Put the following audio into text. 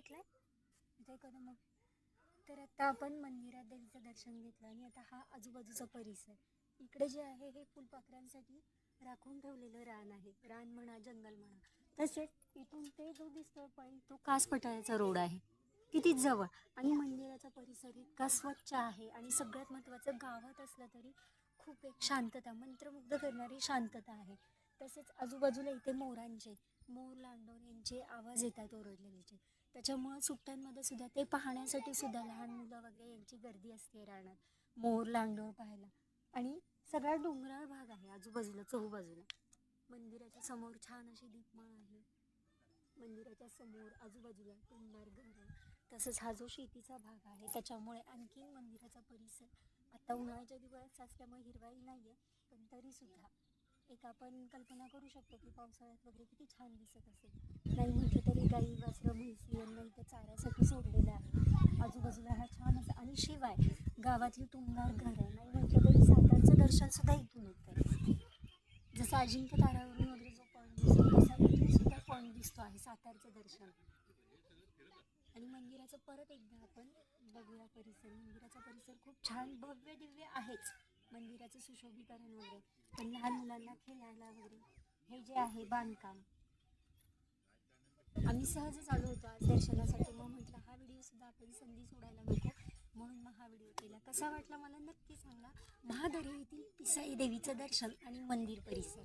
पाया इथे करू मग तर आता आपण मंदिरात देवीचं दर्शन घेतलं आणि आता हा आजूबाजूचा परिसर इकडे जे आहे हे फुलपाखरांसाठी राखून ठेवलेलं रान आहे. रान म्हणा जंगल म्हणा. तसेच इथून ते जो दिसतो पॉईंट तो कास पठाराचा रोड आहे. किती जवळ. आणि मंदिराचा परिसर इतका स्वच्छ आहे आणि सगळ्यात महत्त्वाचं गावात असलं तरी खूप एक शांतता मंत्रमुग्ध करणारी शांतता आहे. तसेच आजूबाजूला इथे मोरांचे मोर लांडोर यांचे आवाज येतात ओरडलेल्याचे त्याच्यामुळं सुट्ट्यांमध्ये सुद्धा ते पाहण्यासाठी सुद्धा लहान मुलं वगैरे यांची गर्दी असते रानात मोर लांडोर पाहायला. आणि सगळा डोंगराळ भाग आहे आजूबाजूला चहूबाजूला. मंदिराच्या समोर छान अशी दीपमाळ आहे. मंदिराच्या समोर आजूबाजूला टुंबार घर तसंच हा जो शेतीचा भाग आहे त्याच्यामुळे आणखी मंदिराचा परिसर आता उन्हाळ्याच्या दिवस असल्यामुळे हिरवाई नाही आहे पण तरीसुद्धा एक आपण कल्पना करू शकतो की पावसाळ्यात वगैरे किती छान दिसत असेल. नाही म्हटलं तरी गाई वासरं म्हैसी यांना इथं चाऱ्यासाठी सोडलेलं आहे. आजूबाजूला हा छान असा आणि शिवाय गावातली तुमदार घर आहे. नाही म्हटलं तरी सातारचं दर्शनसुद्धा इथून होतं. आहे जसं अजिंक्य तारावरून वगैरे जो पॉईंट दिसतो तसा इथून सुद्धा पॉईंट दिसतो आहे सातारचं दर्शन. आणि मंदिराचं परत एकदा आपण बघूया परिसर. मंदिराचा परिसर खूप छान भव्य दिव्य आहेच. मंदिराचं सुशोभीकरण वगैरे. पण लहान मुलांना खेळायला वगैरे हे जे आहे बांधकाम. आम्ही सहजच आलो होतो आज दर्शनासाठी मग म्हटलं हा व्हिडिओ सुद्धा आपण संधी सोडायला नको म्हणून मग हा व्हिडिओ केला. कसा वाटला मला नक्की सांगा. महादरी येथील पिसाई देवीचं दर्शन आणि मंदिर परिसर.